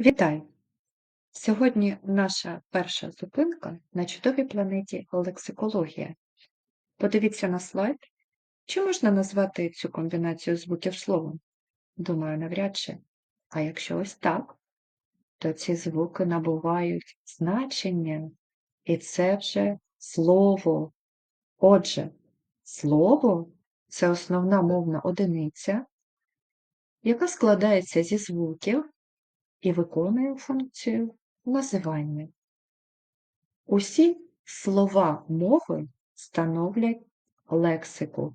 Вітаю! Сьогодні наша перша зупинка на чудовій планеті лексикологія. Подивіться на слайд. Чи можна назвати цю комбінацію звуків словом? Думаю, навряд чи. А якщо ось так, то ці звуки набувають значення, і це вже слово. Отже, слово це основна мовна одиниця, яка складається зі звуків і виконує функцію називання. Усі слова мови становлять лексику.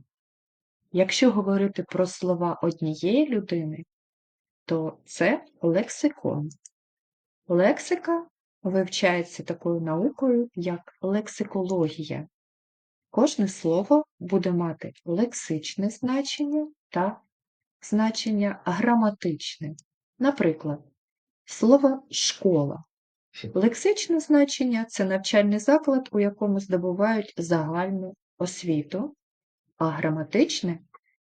Якщо говорити про слова однієї людини, то це лексикон. Лексика вивчається такою наукою, як лексикологія. Кожне слово буде мати лексичне значення та значення граматичне. Наприклад, слово школа. Лексичне значення це навчальний заклад, у якому здобувають загальну освіту, а граматичне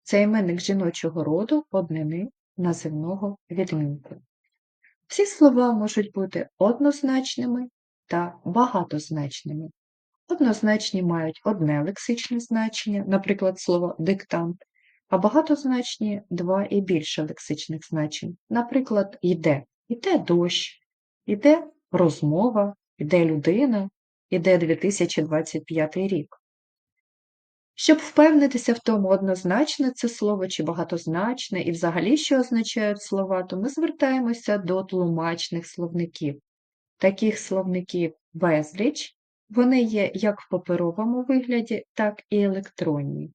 це іменник жіночого роду однини називного відмінку. Всі слова можуть бути однозначними та багатозначними. Однозначні мають одне лексичне значення, наприклад, слово диктант, а багатозначні два і більше лексичних значень, наприклад, йде. Іде дощ, іде розмова, іде людина, іде 2025 рік. Щоб впевнитися в тому, однозначне це слово чи багатозначне, і взагалі, що означають слова, то ми звертаємося до тлумачних словників. Таких словників безліч, вони є як в паперовому вигляді, так і електронні.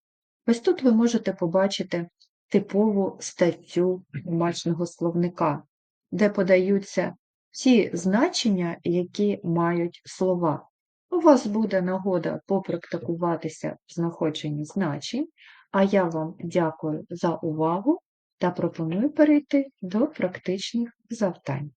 Ось тут ви можете побачити типову статтю тлумачного словника, де подаються ті значення, які мають слова. У вас буде нагода попрактикуватися в знаходженні значень, а я вам дякую за увагу та пропоную перейти до практичних завдань.